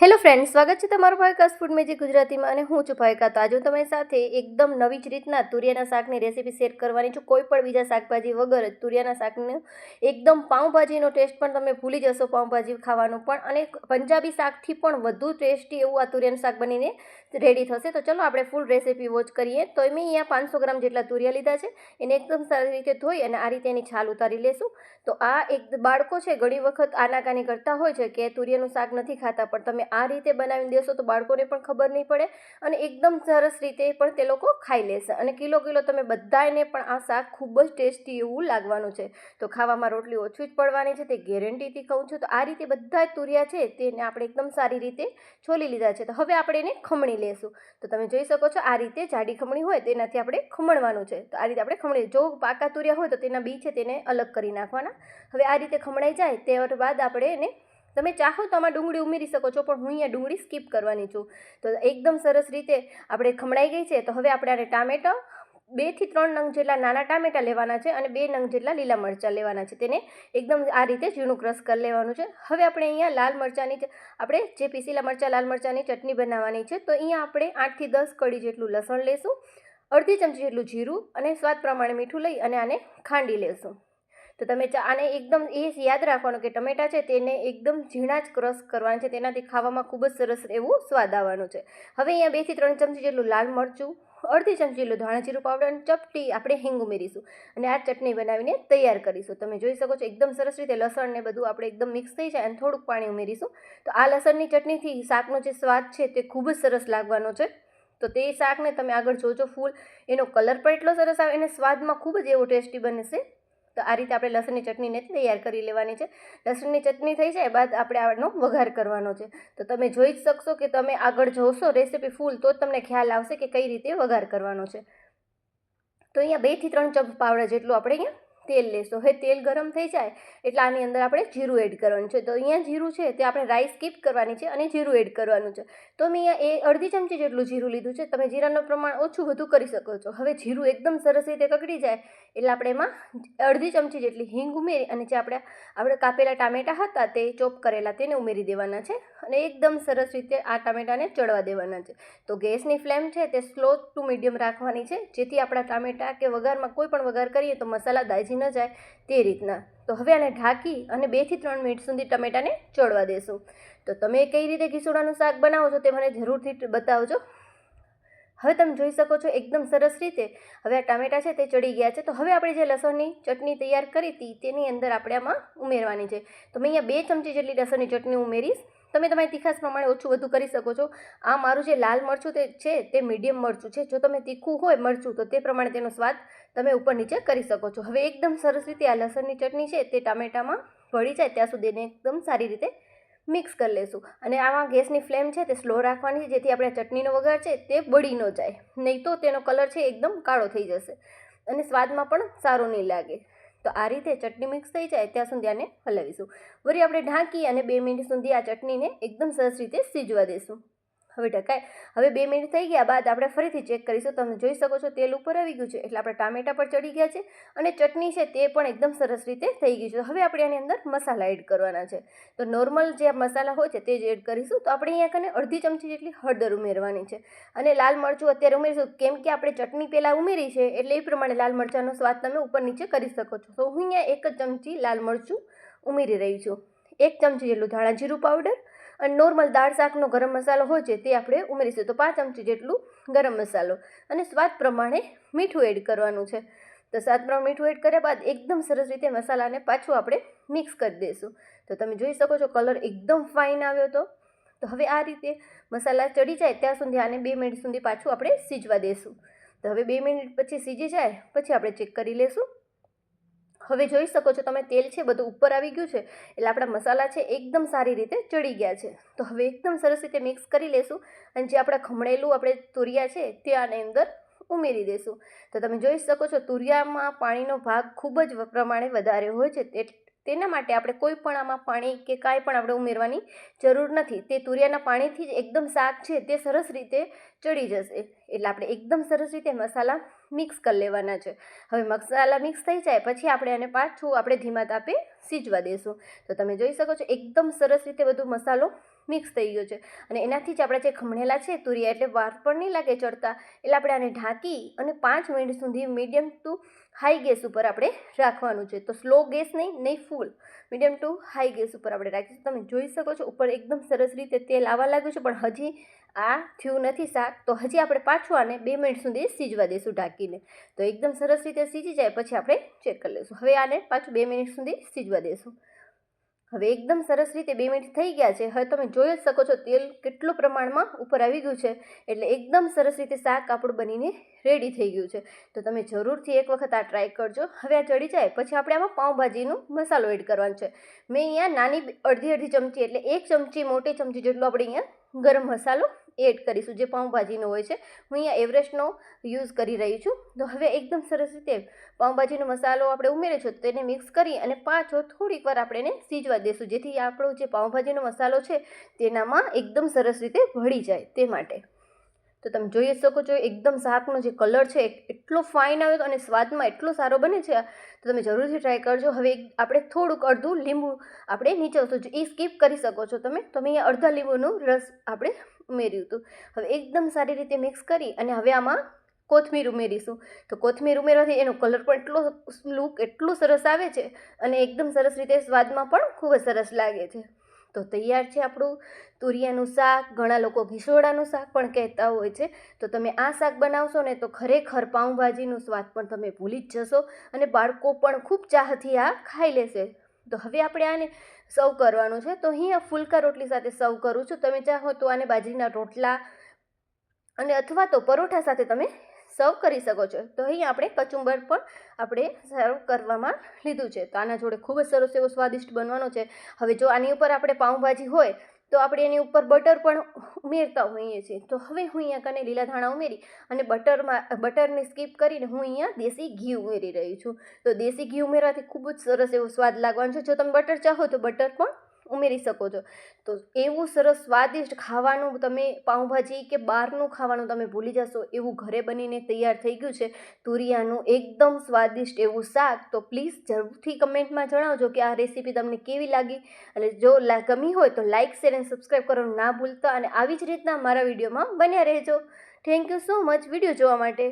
Hello friend સ્વાગત છે તમારું ભાઈકાસ ફૂડ મેજી ગુજરાતીમાં અને હું છું ભાઈકા તો આજે હું તમારી સાથે એકદમ નવી જ રીતના તુરિયાના શાકની રેસીપી શેર કરવાની છું. કોઈ પણ બીજા શાકભાજી વગર જ તુરિયાના શાકનું એકદમ પાઉંભાજીનો ટેસ્ટ પણ તમે ભૂલી જશો પાઉંભાજી ખાવાનું પણ. અને પંજાબી શાકથી પણ વધુ ટેસ્ટી એવું આ તુરિયાનું શાક બનીને રેડી થશે. તો ચલો આપણે ફૂલ રેસીપી વોચ કરીએ. તો મેં અહીંયા પાંચસો ગ્રામ જેટલા તુરિયા લીધા છે. એને એકદમ સારી રીતે ધોઈ અને આ રીતે એની છાલ ઉતારી લેશું. તો આ એક બાળકો છે, ઘણી વખત આનાકાની કરતા હોય છે કે તુરિયાનું શાક નથી ખાતા, પણ તમે આ રીતે બનાવીને દેશો તો બાળકોને પણ ખબર નહીં પડે અને એકદમ સરસ રીતે પણ તે લોકો ખાઈ લેશે. અને કિલો કિલો તમે બધાને પણ આ શાક ખૂબ જ ટેસ્ટી એવું લાગવાનું છે. તો ખાવામાં રોટલી ઓછું જ પડવાની છે, તે ગેરંટીથી કહું છું. તો આ રીતે બધા જ તુરિયા છે તેને આપણે એકદમ સારી રીતે છોલી લીધા છે. તો હવે આપણે એને ખમણી લેશું. તો તમે જોઈ શકો છો આ રીતે જાડી ખમણી હોય તેનાથી આપણે ખમણવાનું છે. તો આ રીતે આપણે ખમણી જો પાકા તુરિયા હોય તો તેના બી છે તેને અલગ કરી નાખવાના. હવે આ રીતે ખમણાઈ જાય ત્યારબાદ આપણે એને તમે ચાહો તો આમાં ડુંગળી ઉમેરી શકો છો, પણ હું અહીંયા ડુંગળી સ્કીપ કરવાની છું. તો એકદમ સરસ રીતે આપણે ખમણાઈ ગઈ છે, તો હવે આપણે આને ટામેટા બેથી ત્રણ નંગ જેટલા નાના ટામેટાં લેવાના છે અને બે નંગ જેટલા લીલા મરચાં લેવાના છે. તેને એકદમ આ રીતે ઝીણું ક્રશ કરી લેવાનું છે. હવે આપણે અહીંયા લાલ મરચાંની આપણે જે પીસીલા મરચાં, લાલ મરચાંની ચટણી બનાવવાની છે, તો અહીંયા આપણે આઠથી દસ કડી જેટલું લસણ લેશું, અડધી ચમચી જેટલું જીરું અને સ્વાદ પ્રમાણે મીઠું લઈ અને આને ખાંડી લેશું. તો તમે આને એકદમ એ યાદ રાખવાનું કે ટમેટા છે તેને એકદમ ઝીણા જ ક્રશ કરવાના છે. તેનાથી ખાવામાં ખૂબ જ સરસ એવું સ્વાદ આવવાનો છે. હવે અહીંયા બેથી ત્રણ ચમચી જેટલું લાલ મરચું, અડધી ચમચી જેટલું ધાણા જીરું પાવડર અને ચપટી આપણે હિંગ ઉમેરીશું. અને આ ચટણી બનાવીને તૈયાર કરીશું. તમે જોઈ શકો છો એકદમ સરસ રીતે લસણ ને બધું આપણે એકદમ મિક્સ થઈ જાય અને થોડુંક પાણી ઉમેરીશું. તો આ લસણની ચટણીથી શાકનો જે સ્વાદ છે તે ખૂબ જ સરસ લાગવાનો છે. તો તે શાકને તમે આગળ જોજો ફૂલ. એનો કલર પણ એટલો સરસ આવે અને સ્વાદમાં ખૂબ જ એવો ટેસ્ટી બનશે. તો આ રીતે આપણે લસણની ચટણીને તૈયાર કરી લેવાની છે. લસણની ચટણી થઈ જાય બાદ આપણે આનો વઘાર કરવાનો છે. તો તમે જોઈ જ શકશો કે તમે આગળ જોશો રેસીપી ફૂલ તો જ તમને ખ્યાલ આવશે કે કઈ રીતે વઘાર કરવાનો છે. તો અહીંયા બેથી ત્રણ ચમચ પાવડા જેટલું આપણે અહીંયા તેલ લેશો. હવે તેલ ગરમ થઈ જાય એટલે આની અંદર આપણે જીરું એડ કરવાનું છે. તો અહીંયા જીરું છે તે આપણે રાઈસ સ્કીપ કરવાની છે અને જીરું એડ કરવાનું છે. તો મેં અહીંયા એ અડધી ચમચી જેટલું જીરું લીધું છે. તમે જીરાનું પ્રમાણ ઓછું વધુ કરી શકો છો. હવે જીરું એકદમ સરસ રીતે કકડી જાય એટલે આપણે એમાં અડધી ચમચી જેટલી હિંગ ઉમેરી અને જે આપણે આપણે કાપેલા ટામેટાં હતા તે ચોપ કરેલા તેને ઉમેરી દેવાના છે અને એકદમ સરસ રીતે આ ટામેટાને ચડવા દેવાના છે. તો ગેસની ફ્લેમ છે તે સ્લો ટુ મીડિયમ રાખવાની છે. જેથી આપણા ટામેટાં કે વઘારમાં કોઈ પણ વઘાર કરીએ તો મસાલા દાજી ન જાય તે રીતના. તો હવે આને ઢાંકી અને બેથી ત્રણ મિનિટ સુધી ટમેટાને ચડવા દેશું. તો તમે કઈ રીતે ઘીસોડાનું શાક બનાવો છો તે મને જરૂરથી બતાવજો. હવે તમે જોઈ શકો છો એકદમ સરસ રીતે હવે આ ટામેટાં છે તે ચડી ગયા છે. તો હવે આપણે જે લસણની ચટણી તૈયાર કરી હતી તેની અંદર આપણે આમાં ઉમેરવાની છે. તો મેં અહીંયા બે ચમચી જેટલી લસણની ચટણી ઉમેરીશ. તમે તમારી તીખાસ પ્રમાણે ઓછું વધુ કરી શકો છો. આ મારું જે લાલ મરચું તે છે તે મીડિયમ મરચું છે. જો તમે તીખું હોય મરચું તો તે પ્રમાણે તેનો સ્વાદ તમે ઉપર નીચે કરી શકો છો. હવે એકદમ સરસ રીતે આ લસણની ચટણી છે તે ટામેટામાં ભળી જાય. ત્યાં સુધી એકદમ સારી રીતે મિક્સ કરી લેશું. અને આમાં ગેસની ફ્લેમ છે તે સ્લો રાખવાની જેથી આપણે ચટણીનો વઘાર છે તે બળી ન જાય. નહીં તો તેનો કલર છે એકદમ કાળો થઈ જશે અને સ્વાદમાં પણ સારો નહીં લાગે. તો આ રીતે ચટણી મિક્સ થઈ જાય, ત્યાં સુધી આને હલાવીશું. વળી આપણે ઢાંકી અને બે મિનિટ સુધી આ ચટણીને એકદમ સરસ રીતે સીજવા દઈશું હવે ઢકાય. હવે બે મિનિટ થઈ ગયા બાદ આપણે ફરીથી ચેક કરીશું. તમે જોઈ શકો છો તેલ ઉપર આવી ગયું છે. એટલે આપણે ટામેટા પર ચડી ગયા છે અને ચટણી છે તે પણ એકદમ સરસ રીતે થઈ ગઈ છે. હવે આપણે આની અંદર મસાલા એડ કરવાના છે. તો નોર્મલ જે મસાલા હોય છે તે જ એડ કરીશું. તો આપણે અહીંયા કને અડધી ચમચી જેટલી હળદર ઉમેરવાની છે. અને લાલ મરચું અત્યારે ઉમેરીશું. કેમ કે આપણે ચટણી પહેલાં ઉમેરી છે એટલે એ પ્રમાણે લાલ મરચાંનો સ્વાદ તમે ઉપર નીચે કરી શકો છો. તો હું અહીંયા એક જ ચમચી લાલ મરચું ઉમેરી રહી છું. એક ચમચી જેટલું ધાણા જીરું પાવડર અને નોર્મલ દાળ શાકનો ગરમ મસાલો હોય છે તે આપણે ઉમેરીશું. તો પાંચ ચમચી જેટલું ગરમ મસાલો અને સ્વાદ પ્રમાણે મીઠું એડ કરવાનું છે. તો સ્વાદ પ્રમાણે મીઠું એડ કર્યા બાદ એકદમ સરસ રીતે મસાલાને પાછું આપણે મિક્સ કરી દઈશું. તો તમે જોઈ શકો છો કલર એકદમ ફાઇન આવ્યો હતો. તો હવે આ રીતે મસાલા ચડી જાય ત્યાં સુધી આને બે મિનિટ સુધી પાછું આપણે સીજવા દઈશું. તો હવે બે મિનિટ પછી સીજી જાય, પછી આપણે ચેક કરી લઈશું હવે જોઈ શકો છો તમે, તેલ છે, બધું ઉપર આવી ગયું છે, એટલે આપણા મસાલા છે, એકદમ સારી રીતે ચડી ગયા છે. તો હવે એકદમ સરસ રીતે મિક્સ કરી લેશું અને જે આપણે ખમણેલું આપણે તુરિયા છે, તે આની અંદર ઉમેરી દઈશું તો તમે જોઈ શકો છો, તુરિયામાં પાણીનો ભાગ ખૂબ જ પ્રમાણે વધારે હોય છે તેના માટે આપણે કોઈ પણ આમાં પાણી કે કાંઈ પણ આપણે ઉમેરવાની જરૂર નથી. તે તુરિયાના પાણીથી જ એકદમ શાક છે તે સરસ રીતે ચડી જશે. એટલે આપણે એકદમ સરસ રીતે મસાલા મિક્સ કરી લેવાના છે. હવે મસાલા મિક્સ થઈ જાય પછી આપણે આને પાછું આપણે ધીમા તાપે સીજવા દઈશું તો તમે જોઈ શકો છો એકદમ સરસ રીતે બધું મસાલો મિક્સ થઈ ગયો છે. અને એનાથી જ આપણા જે ખમણેલા છે, તુરિયા, એટલે વાર પણ નહીં લાગે ચડતા, એટલે આપણે આને ઢાંકી અને પાંચ મિનિટ સુધી મીડિયમ ટુ હાઈ ગેસ ઉપર આપણે રાખવાનું છે. તો સ્લો ગેસ નહીં નહીં full, medium to high gas ઉપર આપણે રાખીશું તમે જોઈ શકો છો, ઉપર એકદમ સરસ રીતે તેલ આવવા લાગ્યું છે, પણ હજી આ થયું નથી શાક, તો હજી આપણે પાછું આને બે મિનિટ સુધી સીજવા દઈશું ઢાંકીને. તો એકદમ સરસ રીતે સીજી જાય, પછી આપણે ચેક કરી લઈશું. હવે આને પાછું બે મિનિટ સુધી સીજવા દઈશું હવે એકદમ સરસ રીતે બે મિનિટ થઈ ગયા છે. હવે તમે જોઈ જ શકો છો તેલ કેટલું પ્રમાણમાં ઉપર આવી ગયું છે. એટલે એકદમ સરસ રીતે શાક આપણું બનીને રેડી થઈ ગયું છે. તો તમે જરૂરથી એક વખત આ ટ્રાય કરજો. હવે આ ચડી જાય, પછી આપણે આમાં પાઉંભાજીનો મસાલો એડ કરવાનો છે. મેં અહીંયા નાની અડધી અડધી ચમચી એટલે એક ચમચી, મોટી ચમચી જેટલો આપણે અહીંયા ગરમ મસાલો એડ કરીશું, જે પાઉંભાજીનો હોય છે. હું અહીંયા એવરેસ્ટનો યુઝ કરી રહી છું. તો હવે એકદમ સરસ રીતે પાઉંભાજીનો મસાલો આપણે ઉમેરીશું તો તેને મિક્સ કરી અને પાછો થોડીક વાર આપણે એને સીજવા દઈશું જેથી આપણો જે પાઉંભાજીનો મસાલો છે, તેનામાં એકદમ સરસ રીતે ભળી જાય તે માટે. તો તમે જોઈ શકો છો, એકદમ શાકનો જે કલર છે એટલો ફાઇન આવ્યો અને સ્વાદમાં એટલો સારો બને છે. તો તમે જરૂરથી ટ્રાય કરજો. હવે આપણે થોડુંક અડધું લીંબુ આપણે નીચે એ સ્કીપ કરી શકો છો તમે. તમે અહીંયા અડધા લીંબુનો રસ આપણે ઉમેર્યું હતું. હવે એકદમ સારી રીતે મિક્સ કરી અને હવે આમાં કોથમીર ઉમેરીશું. તો કોથમીર ઉમેરવાથી એનો કલર પણ એટલો લુક એટલું સરસ આવે છે અને એકદમ સરસ રીતે સ્વાદમાં પણ ખૂબ જ સરસ લાગે છે. તો તૈયાર છે આપણું તુરિયાનું શાક. ઘણા લોકો ઘીસોડાનું શાક પણ કહેતા હોય છે. તો તમે આ શાક બનાવશો ને તો ખરેખર પાઉંભાજીનો સ્વાદ પણ તમે ભૂલી જ જશો અને બાળકો પણ ખૂબ ચાહથી આ ખાઈ લેશે. તો હવે આપણે આને સર્વ કરવાનું છે. તો અહીંયા ફુલકા રોટલી સાથે સર્વ કરું છું. તમે ચાહો તો આને બાજરીના રોટલા અને અથવા તો પરોઠા સાથે તમે સર્વ કરી શકો છો. તો અહીં આપણે કચુંબર પણ આપણે સર્વ કરવામાં લીધું છે. તો આના જોડે ખૂબ જ સરસ એવો સ્વાદિષ્ટ બનવાનો છે. હવે જો આની ઉપર આપણે પાઉંભાજી હોય તો આપણે એની ઉપર બટર પણ ઉમેરતા હોઈએ છીએ. તો હવે હું અહીંયા કને લીલા ધાણા ઉમેરી અને બટરમાં, બટરને સ્કીપ કરીને હું અહીંયા દેશી ઘી ઉમેરી રહી છું. તો દેશી ઘી ઉમેરવાથી ખૂબ જ સરસ એવો સ્વાદ લાગવાનો છે. જો તમે બટર ચાહો તો બટર પણ ઉમેરી શકો છો. તો એવું સરસ સ્વાદિષ્ટ ખાવાનું તમે પાઉંભાજી કે બહારનું ખાવાનું તમે ભૂલી જશો, એવું ઘરે બનીને તૈયાર થઈ ગયું છે. તુરિયાનું એકદમ સ્વાદિષ્ટ એવું શાક, તો પ્લીઝ જરૂરથી કમેન્ટમાં જણાવજો કે આ રેસીપી તમને કેવી લાગી? અને જો ગમી હોય તો લાઇક શેર અને સબસ્ક્રાઈબ કરવાનું ના ભૂલતા અને આવી જ રીતના મારા વિડીયોમાં બન્યા રહેજો. Thank you so much video જોવા માટે.